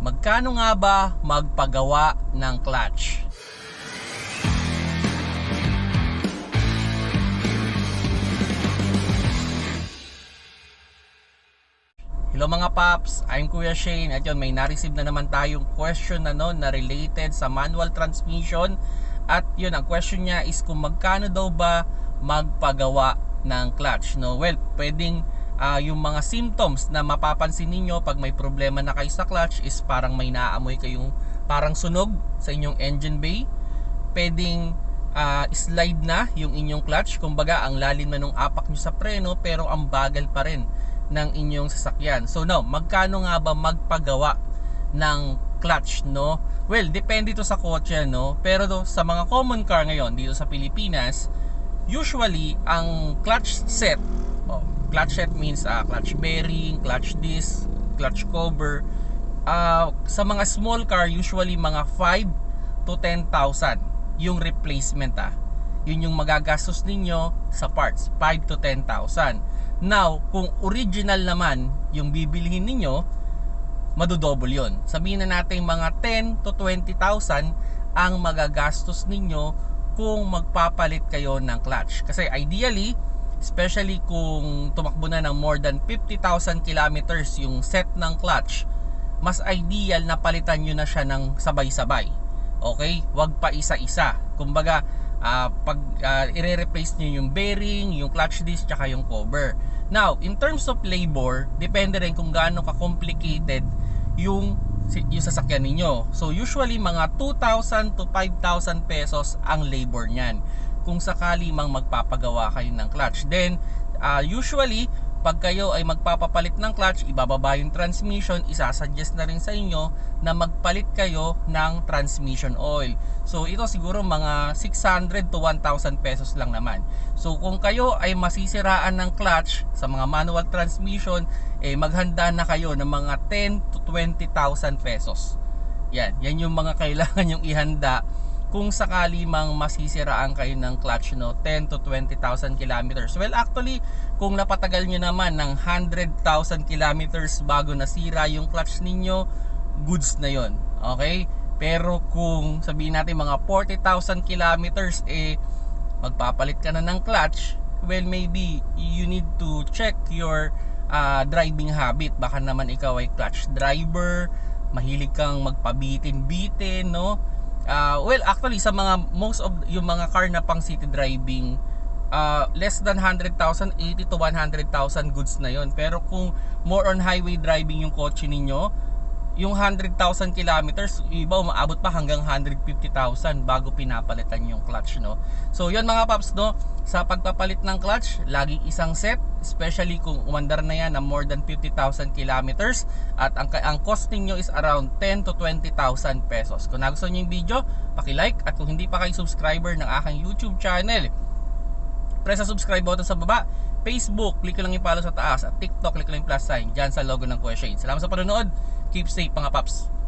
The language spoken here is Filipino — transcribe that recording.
Magkano nga ba magpagawa ng clutch? Hello mga paps, I'm Kuya Shane. At yun may na-receive na naman tayong question na no, na related sa manual transmission. At yun ang question niya is kung magkano daw ba magpagawa ng clutch. No? Well pwedeng ah, yung mga symptoms na mapapansin ninyo pag may problema na kayo sa clutch is parang may naaamoy kayong parang sunog sa inyong engine bay. Pwedeng ah, slide na yung inyong clutch. Kumbaga ang lalim na nung apak nyo sa preno pero ang bagal pa rin ng inyong sasakyan. So now magkano nga ba magpagawa ng clutch no? Well depende to sa kotse no? Pero to, sa mga common car ngayon dito sa Pilipinas usually ang clutch set clutch set means ah, clutch bearing clutch disc clutch cover. Ah, sa mga small car usually mga 5 to 10,000 yung replacement ah. Yun yung magagastos ninyo sa parts 5 to 10,000 now kung original naman yung bibilihin ninyo madodouble yon sabihin na natin mga 10 to 20,000 ang magagastos ninyo kung magpapalit kayo ng clutch. Kasi ideally especially kung tumakbo na ng more than 50,000 kilometers yung set ng clutch mas ideal na palitan nyo na siya ng sabay-sabay. Okay? Wag pa isa-isa. Kumbaga ah, pag ah, ire-replace nyo yung bearing yung clutch disc tsaka yung cover. Now in terms of labor depende rin kung gaano ka-complicated yung yung sasakyan ninyo. So usually mga 2,000 to 5,000 pesos ang labor niyan kung sakali mang magpapagawa kayo ng clutch then ah, usually pag kayo ay magpapapalit ng clutch, ibababa yung transmission, isasuggest na rin sa inyo na magpalit kayo ng transmission oil. So ito siguro mga 600 to 1,000 pesos lang naman. So kung kayo ay masisiraan ng clutch sa mga manual transmission, eh maghanda na kayo ng mga 10 to 20,000 pesos. Yan, yan yung mga kailangan yung ihanda kung sakali mang masisiraan kayo ng clutch no 10 to 20,000 kilometers. Well actually kung napatagal nyo naman ng 100,000 kilometers bago nasira yung clutch ninyo goods na yon okay? Pero kung sabihin natin mga 40,000 kilometers eh magpapalit ka na ng clutch well maybe you need to check your ah, driving habit. Baka naman ikaw ay clutch driver mahilig kang magpabitin-bitin no Ah, well, actually sa mga most of yung mga car na pang city driving uh, less than 100,000, 80 to 100,000 goods na yon. Pero kung more on highway driving yung kotse ninyo, yung 100,000 kilometers, iba umaabot pa hanggang 150,000 bago pinapalitan yung clutch, no? So, yun mga paps, no? Sa pagpapalit ng clutch, laging isang set, especially kung umandar na yan na more than 50,000 kilometers at ang, ang cost ninyo is around 10 to 20,000 pesos. Kung nagustuhan nyo yung video, paki-like at kung hindi pa kayo subscriber ng aking YouTube channel, press sa subscribe button sa baba. Facebook, click lang yung follow sa taas. At TikTok, click lang yung plus sign dyan sa logo ng Kuya Shane. Salamat sa panonood. Keep safe mga paps.